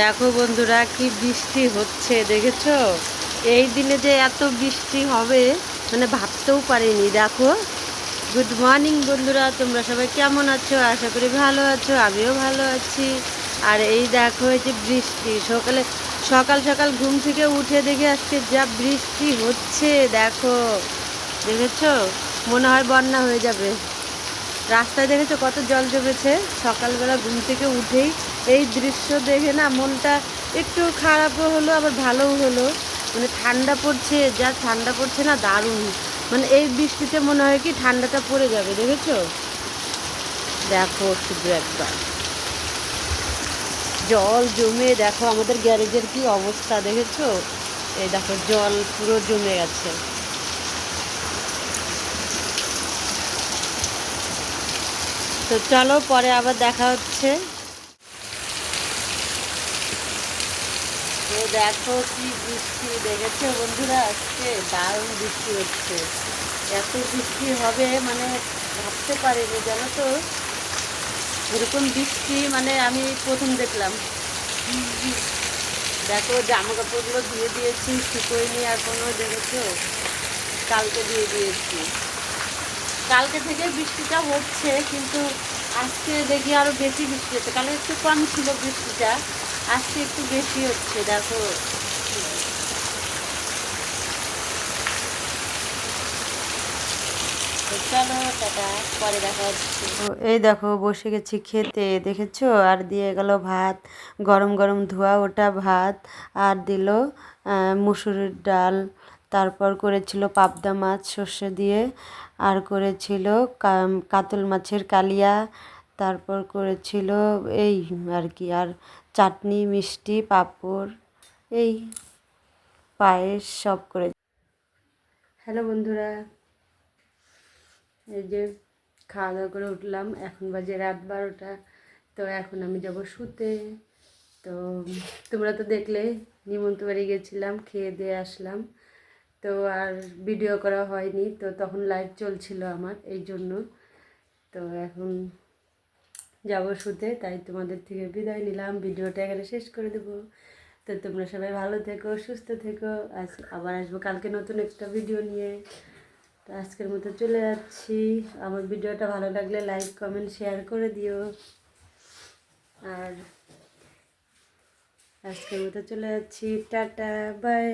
দেখো বন্ধুরা, কি বৃষ্টি হচ্ছে, দেখেছ? এই দিনে যে এত বৃষ্টি হবে মানে ভাবতেও পারিনি। দেখো গুড মর্নিং বন্ধুরা, তোমরা সবাই কেমন আছো? আশা করি ভালো আছো, আমিও ভালো আছি। আর এই দেখো, এই যে বৃষ্টি, সকালে, সকাল সকাল ঘুম থেকে উঠে দেখে আজকে যা বৃষ্টি হচ্ছে, দেখো। দেখেছ? মনে হয় বন্যা হয়ে যাবে। রাস্তায় দেখেছ কত জল জমেছে? সকালবেলা ঘুম থেকে উঠেই এই দৃশ্য দেখে না মনটা একটু খারাপও হলো, আবার ভালোও হলো। মানে ঠান্ডা পড়ছে, যা ঠান্ডা পড়ছে না দারুণ। মানে এই বৃষ্টিতে মনে হয় কি ঠান্ডাটা পড়ে যাবে, দেখেছ? দেখো শুধু একবার। জল জমে, দেখো আমাদের গ্যারেজের কি অবস্থা, দেখেছ? এই দেখো জল পুরো জমে গেছে। তো চলো পরে আবার দেখা হচ্ছে। তো দেখো কি বৃষ্টি, দেখেছ বন্ধুরা? আজকে দারুণ বৃষ্টি হচ্ছে। এত বৃষ্টি হবে মানে ভাবতে পারিনি, জানো তো? এরকম বৃষ্টি মানে আমি প্রথম দেখলাম। দেখো জামা কাপড়গুলো দিয়ে দিয়েছি শুকোয়নি এখনও, দেখেছ? কালকে দিয়ে দিয়েছি। কালকে থেকে বৃষ্টিটা হচ্ছে, কিন্তু আজকে দেখি আরও বেশি বৃষ্টি হচ্ছে। কালকে একটু কম ছিল বৃষ্টিটা, আজকে একটু বেশি হচ্ছে, দেখো। এই দেখো, বসে গেছি খেতে, দেখেছ? আর দিয়ে গেল ভাত, গরম গরম ধোয়া ওটা ভাত, আর দিল মুসুরির ডাল তারপর করেছিল পাবদা মাছ সর্ষে দিয়ে, আর করেছিল কাতল মাছের কালিয়া, তারপর করেছিল এই আর কি, আর চাটনি, মিষ্টি, পাঁপড়, এই পায়েস সব করে। হ্যালো বন্ধুরা, এই যে খাওয়া দাওয়া করে উঠলাম, এখন বাজে রাত বারোটা, তো এখন আমি যাব শুতে। তো তোমরা তো দেখলে নিমন্ত বাড়ি গেছিলাম, খেয়ে দিয়ে আসলাম। তো আর ভিডিও করা হয়নি, তো তখন লাইভ চলছিল আমার, এই জন্য। তো এখন যাব শুতে, তাই তোমাদের থেকে বিদায় নিলাম। ভিডিওটা এখানে শেষ করে দেবো। তো তোমরা সবাই ভালো থেকো, সুস্থ থেকো। আজ আবার আসব কালকে নতুন একটা ভিডিও নিয়ে। তো আজকের মতো চলে যাচ্ছি। আমার ভিডিওটা ভালো লাগলে লাইক কমেন্ট শেয়ার করে দিও। আর আজকের মতো চলে যাচ্ছি। Tata bye